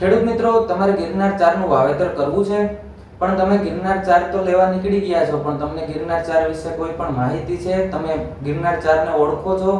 ખેડૂત મિત્રો, તમારે ગિરનાર ચારનું વાવેતર કરવું છે. પણ તમે ગિરનાર ચાર તો લેવા નીકળી ગયા છો, પણ તમને ગિરનાર ચાર વિશે કોઈ પણ માહિતી છે? તમે ગિરનાર ચારને ઓળખો છો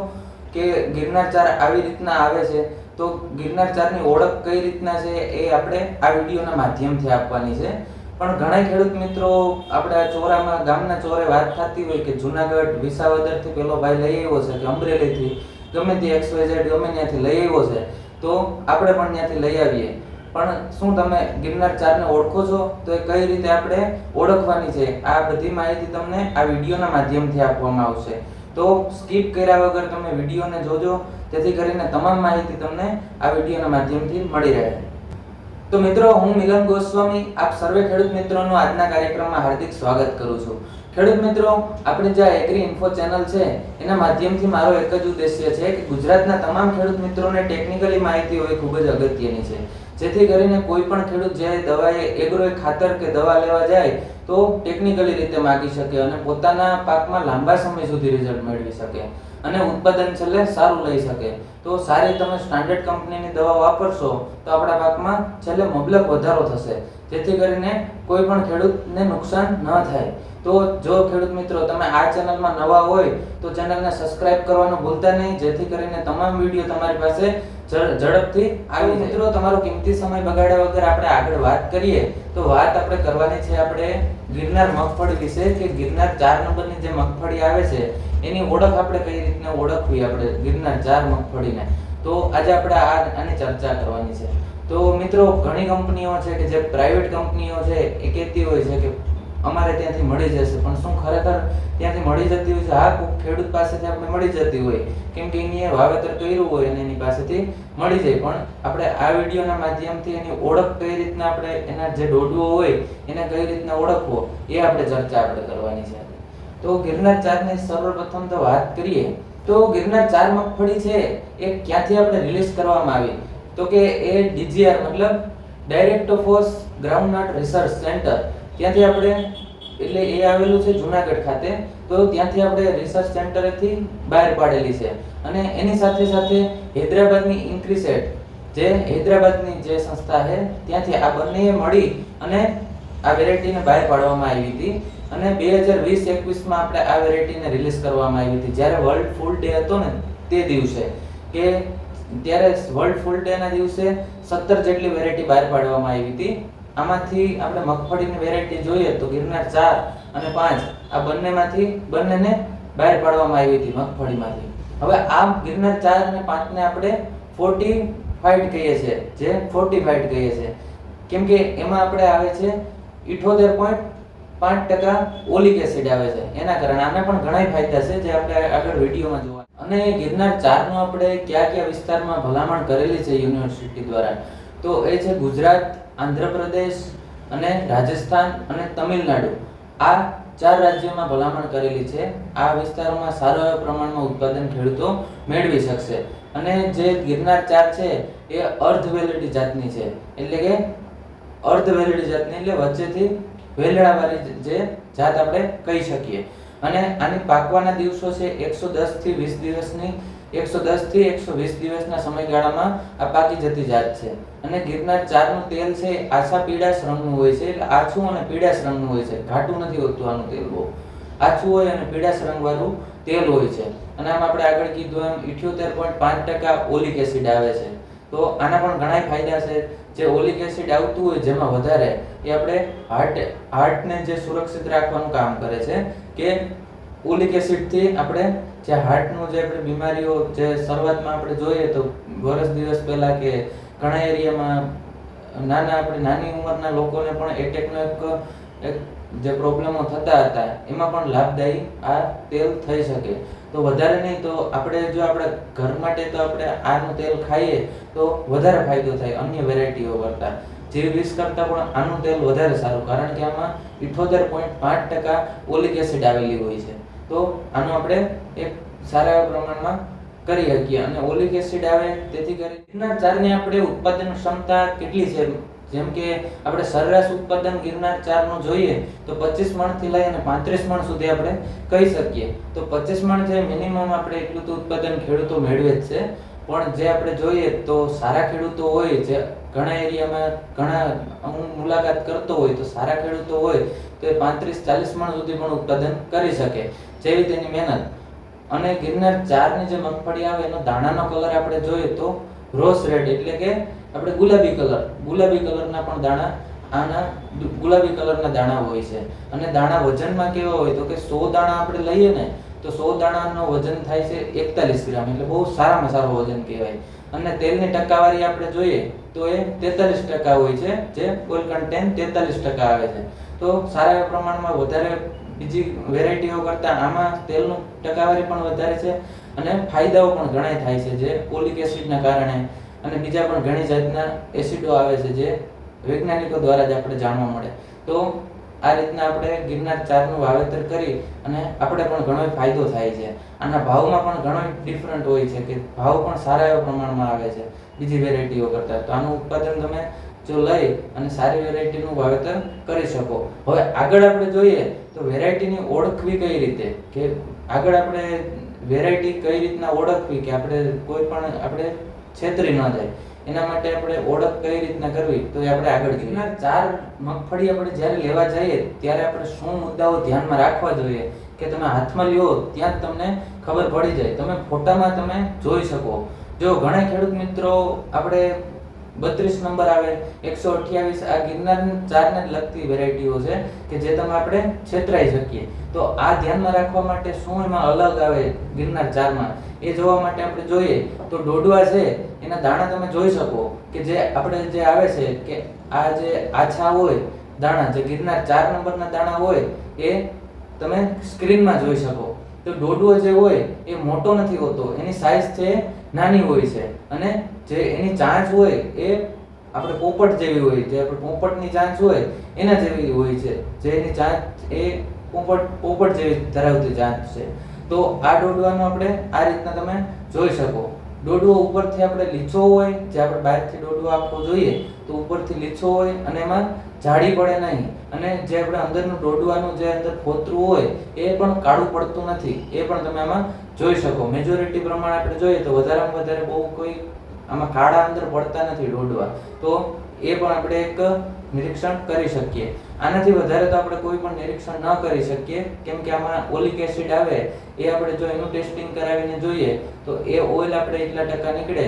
કે ગિરનાર ચાર આવી રીતના આવે છે? તો ગિરનાર ચારની ઓળખ કઈ રીતના છે એ આપણે આ વિડીયોના માધ્યમથી આપવાની છે. પણ ઘણા ખેડૂત મિત્રો આપણા ચોરામાં, ગામના ચોરે વાત થતી હોય કે જુનાગઢ વિસાવદરથી પેલો ભાઈ લઈ આવ્યો છે, કે અમરેલીથી, ગમે તે એક્સ વાય ઝેડ ગમે ત્યાંથી લઈ આવ્યો છે, તો આપણે પણ ત્યાંથી લઈ આવીએ. પણ શું તમે ગિરનાર ચારને ઓળખો છો? તો એ કઈ રીતે આપણે ઓળખવાની છે? આ બધી માહિતી તમને આ વિડીયોના માધ્યમથી આપવામાં આવશે. તો સ્કીપ કર્યા વગર તમે વિડીયોને જોજો, જેથી કરીને તમામ માહિતી તમને આ વિડીયોના માધ્યમથી મળી રહે. તો મિત્રો, હું મિલન ગોસ્વામી, આપ સર્વે ખેડૂત મિત્રોનું આજના કાર્યક્રમમાં હાર્દિક સ્વાગત કરું છું. ખેડૂત મિત્રો, આપણે જે એગ્રી ઇન્ફો ચેનલ છે, એના માધ્યમથી મારો એક જ ઉદ્દેશ્ય છે કે ગુજરાતના તમામ ખેડૂત મિત્રોને ટેકનિકલી માહિતી હોય ખૂબ જ અગત્યની છે. જેથી કરીને કોઈ પણ ખેડૂત જ્યારે દવાએ એગ્રોએ ખાતર કે દવા લેવા જાય તો ટેકનિકલી રીતે માગી શકે અને પોતાના પાકમાં લાંબા સમય સુધી રિઝલ્ટ મેળવી શકે અને ઉત્પાદન છેલ્લે સારું લઈ શકે. તો સારી તમે સ્ટાન્ડર્ડ કંપનીની દવા વાપરશો, તો આપણા પાકમાં છેલ્લે મબલક વધારો થશે. જેથી કરીને કોઈ પણ ખેડૂતને નુકસાન ન થાય. તો જો ખેડૂત મિત્રો તમે આ ચેનલમાં નવા હોય, તો ચેનલને સબસ્ક્રાઇબ કરવાનું ભૂલતા નહીં. જેથી કરીને તમામ વીડિયો તમારી પાસે ઝડપથી આવી. મિત્રો, તમારો કિંમતી સમય બગાડ્યા વગર આપણે આગળ વાત કરીએ. તો વાત આપણે કરવાની છે આપણે ગિરનાર મગફળી વિશે કે ગિરનાર ચાર નંબરની જે મગફળી આવે છે, એની ઓળખ આપણે કઈ રીતના ઓળખવી આપણે ગિરનાર ચાર મગફળીને? તો આજે આપણે આ આની ચર્ચા કરવાની છે. તો મિત્રો, ઘણી કંપનીઓ છે કે જે પ્રાઇવેટ કંપનીઓ છે, એ કહેતી હોય છે કે અમારે ત્યાંથી મળી જશે. પણ શું ખરેખર ત્યાંથી મળી જતી હોય છે? હા ખેડૂત પાસેથી આપણે મળી જતી હોય. કેમ કે એની વાવેતર કર્યું હોય અને એની પાસેથી મળી જાય. પણ આપણે આ વિડીયોના માધ્યમથી એની ઓળખ કઈ રીતના આપણે એના જે દોડવો હોય, એને કઈ રીતના ઓળખવો, એ આપણે ચર્ચા આપણે કરવાની છે. તો ગિરનાર ચારની સર્વપ્રથમ તો વાત કરીએ. તો ગિરનાર ચાર મગફળી છે, એ ક્યાંથી આપણે રિલીઝ કરવામાં આવી? તો કે એ ડીજીઆર, મતલબ direct force groundnut research centre ત્યાંથી આપણે, એટલે એ આવેલું છે જુનાગઢ ખાતે, તો ત્યાંથી આપણે રિસર્ચ સેન્ટરેથી બહાર પાડેલી છે. અને એની સાથે સાથે હૈદરાબાદની ઇન્ક્રીસેટ, જે હૈદરાબાદની જે સંસ્થા છે, ત્યાંથી આ બંને મળી અને આ વેરાયટીને બહાર પાડવામાં આવી હતી. અને બે હજાર વીસ એકવીસમાં આપણે આ વેરાયટીને રિલીઝ કરવામાં આવી હતી. જ્યારે વર્લ્ડ ફૂડ ડે હતો ને, તે દિવસે, કે ત્યારે વર્લ્ડ ફૂડ ડેના દિવસે સત્તર જેટલી વેરાયટી બહાર પાડવામાં આવી હતી. આમાંથી આપણે મગફળીની વેરાયટી જોઈએ તો ગિરનાર ચાર અને પાંચ. આ બંનેમાંથી, બંનેને બહાર પાડવામાં આવી હતી મગફળીમાંથી. હવે આ ગિરનાર ચાર અને પાંચને આપણે ફોર્ટી ફાઇટ કહીએ છીએ. જે ફોર્ટી ફાઇટ કહીએ છીએ. કેમ કે એમાં આપણે આવે છે ઇઠોતેર પોઈન્ટ પાંચ ટકા ઓલિક એસિડ આવે છે. એના કારણે આના પણ ઘણા ફાયદા છે, જે આપણે આગળ વિડીયોમાં જોવા અને ગિરનાર ચારનું આપણે કયા કયા વિસ્તારમાં ભલામણ કરેલી છે યુનિવર્સિટી દ્વારા? તો એ છે ગુજરાત, આંધ્રપ્રદેશ અને રાજસ્થાન અને તમિલનાડુ. આ ચાર રાજ્યોમાં ભલામણ કરેલી છે. આ વિસ્તારોમાં સારો એવા પ્રમાણમાં ઉત્પાદન ખેડૂતો મેળવી શકશે. અને જે ગિરનાર ચાર છે, એ અર્ધ વેલડી જાતની છે. એટલે કે અર્ધ વેલડી જાતની, એટલે વચ્ચેથી વેલડાવાળી જે જાત આપણે કહી શકીએ. અને આની પાકવાના દિવસો છે, એકસો દસથી વીસ દિવસની. એકસો દસથી એકસો વીસ દિવસના સમયગાળામાં આ પાકી જતી જાત છે. અને ગિરનાર ચારનું તેલ છે, આછા પીળાશ રંગનું હોય છે, એટલે આછું અને પીળાશ રંગનું હોય છે. ઘાટું નથી હોતું આનું તેલ બહુ. આછું હોય અને પીળાશ રંગવાળું તેલ હોય છે. અને આમ આપણે આગળ કીધું એમ, ઇઠ્યોતેર પોઈન્ટ પાંચ ટકા ઓલિક એસિડ આવે છે. તો આના પણ ઘણા ફાયદા છે. જે ઓલિક એસિડ આવતું હોય જેમાં વધારે, એ આપણે હાર્ટ, હાર્ટને જે સુરક્ષિત રાખવાનું કામ કરે છે, કે ઓલિક એસિડથી આપણે જે હાર્ટનું જે આપણે બીમારીઓ જે શરૂઆતમાં આપણે જોઈએ તો વર્ષ દિવસ પહેલાં કે ઘણા એરિયામાં નાના આપણે નાની ઉંમરના લોકોને પણ એટેકનો એક જે પ્રોબ્લેમો થતા હતા, એમાં પણ લાભદાયી આ તેલ થઈ શકે. તો વધારે નહીં તો આપણે જો આપણે ઘર માટે તો આપણે આનું તેલ ખાઈએ તો વધારે ફાયદો થાય અન્ય વેરાયટીઓ કરતાં. જે વીસ કરતાં પણ આનું તેલ વધારે સારું, કારણ કે આમાં ઇઠોતેર પોઈન્ટ પાંચ ટકા ઓલિક એસિડ આવેલી હોય છે. તો આનું આપણે એક સારા એવા પ્રમાણમાં કરી શકીએ. અને ઓલિક એસિડ આવે, તેથી ગિરનાર ચારની આપણે ઉત્પાદન ક્ષમતા કેટલી છે? જેમ કે આપણે સરેરાશ ઉત્પાદન ગિરનાર ચારનું જોઈએ, તો પચીસ મણથી લઈ અને પાંત્રીસ મણ સુધી આપણે કહી શકીએ. તો પચીસ મણ છે મિનિમમ આપણે એટલું તો ઉત્પાદન ખેડૂતો મેળવે જ છે. પણ જે આપણે જોઈએ તો સારા ખેડૂતો હોય, જે ઘણા એરિયામાં ઘણા હું મુલાકાત કરતો હોય, તો સારા ખેડૂતો હોય, તો એ પાંત્રીસ ચાલીસ મણ સુધી પણ ઉત્પાદન કરી શકે. જેવી તેની મહેનત. અને ગિરનાર ચારની જે મગફળી આવે, એનો દાણાનો કલર આપણે જોઈએ તો રોસ રેડ એટલે કે આપણે ગુલાબી કલર ગુલાબી કલરના પણ દાણા, આના ગુલાબી કલરના દાણા હોય છે. અને દાણા વજનમાં કેવા હોય તો કે સો દાણા આપણે લઈએ ને, તો સો દાણાનો વજન થાય છે એકતાલીસ ગ્રામ, એટલે બહુ સારામાં સારું વજન કહેવાય. અને તેલની ટકાવારી આપણે જોઈએ તો એ તેતાલીસ ટકા હોય છે, જે ઓઇલ કન્ટેન્ટ તેતાલીસ ટકા આવે છે. તો સારા પ્રમાણમાં વધારે બીજી વેરાયટીઓ કરતાં આમાં તેલનું ટકાવારી પણ વધારે છે અને ફાયદાઓ પણ ઘણા થાય છે, જે ઓલિક એસિડના કારણે અને બીજા પણ ઘણી જાતના એસિડો આવે છે જે વૈજ્ઞાનિકો દ્વારા જ આપણે જાણવા મળે. તો આ રીતના આપણે ગિરનાર ચારનું વાવેતર કરી અને આપણે પણ ઘણો ફાયદો થાય છે. આના ભાવમાં પણ ઘણો ડિફરન્ટ હોય છે કે ભાવ પણ સારા એવા પ્રમાણમાં આવે છે બીજી વેરાયટીઓ કરતાં. તો આનું ઉત્પાદન તમે જો લઈ અને સારી વેરાયટીનું વાવેતર કરી શકો. હવે આગળ આપણે જોઈએ તો વેરાયટીની ઓળખવી કઈ રીતે? કે આગળ આપણે વેરાયટી કઈ રીતના ઓળખવી કે આપણે કોઈ પણ આપણે છેતરી ન જાય. એના માટે આપણે ઓળખ કઈ રીતના કરવી તો એ આપણે આગળ જોઈએ. ચાર મગફળી આપણે જ્યારે લેવા જઈએ ત્યારે આપણે શું મુદ્દાઓ ધ્યાનમાં રાખવા જોઈએ? કે તમે હાથમાં લ્યો ત્યાં જ તમને ખબર પડી જાય. તમે ફોટામાં તમે જોઈ શકો. જો ઘણા ખેડૂત મિત્રો આપણે બત્રીસ નંબર આવે. એકસો અઠ્યાવીસ આ ગિરનાર ચારને લગતી વેરાયટીઓ છે કે જે તમે આપણે છેતરાઈ શકીએ. તો આ ધ્યાનમાં રાખવા માટે શું એમાં અલગ આવે ગિરનાર ચારમાં? એ જોવા માટે આપણે જોઈએ તો ડોડવા છે, એના દાણા તમે જોઈ શકો કે જે આપણે જે આવે છે કે આ જે આછા હોય દાણા, જે ગિરનાર ચાર નંબરના દાણા હોય, એ તમે સ્ક્રીનમાં જોઈ શકો. તો ડોડવો જે હોય એ મોટો નથી હોતો, એની સાઈઝ છે, નાની હોય છે. અને જે એની ચાંચ હોય એ આપણે પોપટ જેવી હોય, જે આપણે પોપટની ચાંચ હોય, એના જેવી હોય છે. જે એની ચાંચ એ પોપટ પોપટ જેવી ધરાવતી ચાંચ છે. તો આ ડોડવાનું આપણે આ રીતના તમે જોઈ શકો. ડોડવો ઉપરથી આપણે લીચો હોય, જે આપણે બહારથી ડોડવો આપવો જોઈએ, તો ઉપરથી લીચો હોય અને એમાં જાડી પડે નહીં. અને જે આપણે અંદરનું ડોડવાનું જે અંદર ફોતરું હોય, એ પણ કાળું પડતું નથી. એ પણ તમે આમાં જોઈ શકો. મેજોરિટી પ્રમાણે આપણે જોઈએ તો વધારેમાં વધારે બહુ કોઈ આમાં કાળા અંદર પડતા નથી ડોડવા તો એ પણ આપણે એક નિરીક્ષણ કરી શકીએ. આનાથી વધારે તો આપણે કોઈ પણ નિરીક્ષણ ન કરી શકીએ. કેમ કે આમાં ઓલિક એસિડ આવે, એ આપણે જો એનું ટેસ્ટિંગ કરાવીને જોઈએ, તો એ ઓઇલ આપણે એટલા ટકા નીકળે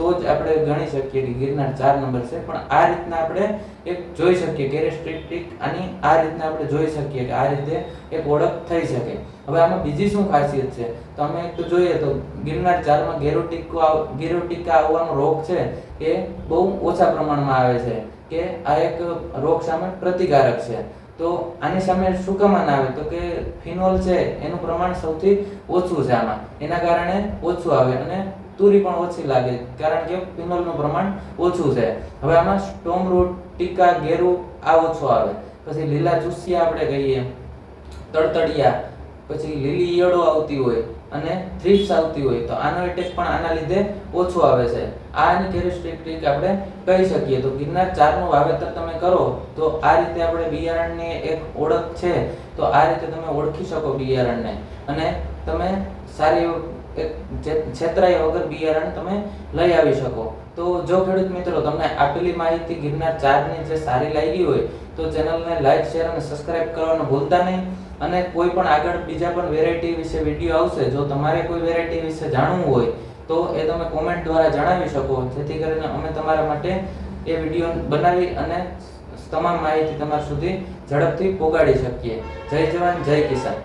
તો જ આપણે ગણી શકીએ કે ગિરનાર ચાર નંબર છે. પણ આ રીતના આપણે એક જોઈ શકીએ કેરેસ્ટ્રિક્ટિક આની આ રીતના આપણે જોઈ શકીએ કે આ રીતે એક ઓળખ થઈ શકે. હવે આમાં બીજી શું ખાસિયત છે? તો અમે એક તો જોઈએ તો ગિરનાર ચારમાં ગેરોટિકો ગેરોટિકા આવવાનો રોગ છે એ બહુ ઓછા પ્રમાણમાં આવે છે કે આ એક રોગ સામે પ્રતિકારક છે. તો આની સામે શું કમાન આવે? તો કે ફિનોલ છે, એનું પ્રમાણ સૌથી ઓછું છે આમાં. એના કારણે ઓછું આવે અને તુરી પણ ઓછી લાગે, કારણ કે ફિનોલનું પ્રમાણ ઓછું છે. હવે આમાં સ્ટોમ રૂટ, ટીકા, ગેરુ, આ ઓછો આવે. પછી લીલા ચૂસિયા આપણે કહીએ તડતડિયા પછી લીલી ઈયળો આવતી હોય અને થ્રીપ્સ આવતી હોય, તો આનો એટેક પણ આના લીધે ઓછો આવે છે. આ એની કેરેક્ટરિસ્ટિક આપણે કહી શકીએ. તો ગિરનાર ચારનું વાવેતર તમે કરો, તો આ રીતે આપણે બિયારણની એક ઓળખ છે, તો આ રીતે તમે ઓળખી શકો બિયારણને. અને તમે સારી છેતરાયા વગર બિયારણ તમે લઈ આવી શકો. તો જો ખેડૂત મિત્રો, તમને આપેલી માહિતી ગિરનાર ચારની જે સારી લાગી હોય, તો ચેનલને લાઈક, શેર અને સબસ્ક્રાઇબ કરવાનું ભૂલતા નહીં. અને કોઈ પણ આગળ બીજા પણ વેરાયટી વિશે વીડિયો આવશે, જો તમારે કોઈ વેરાયટી વિશે જાણવું હોય, તો એ તમે કોમેન્ટ દ્વારા જણાવી શકો. જેથી કરીને અમે તમારા માટે એ વીડિયો બનાવી અને તમામ માહિતી તમારા સુધી ઝડપથી પહોંચાડી શકીએ. જય જવાન, જય કિસાન.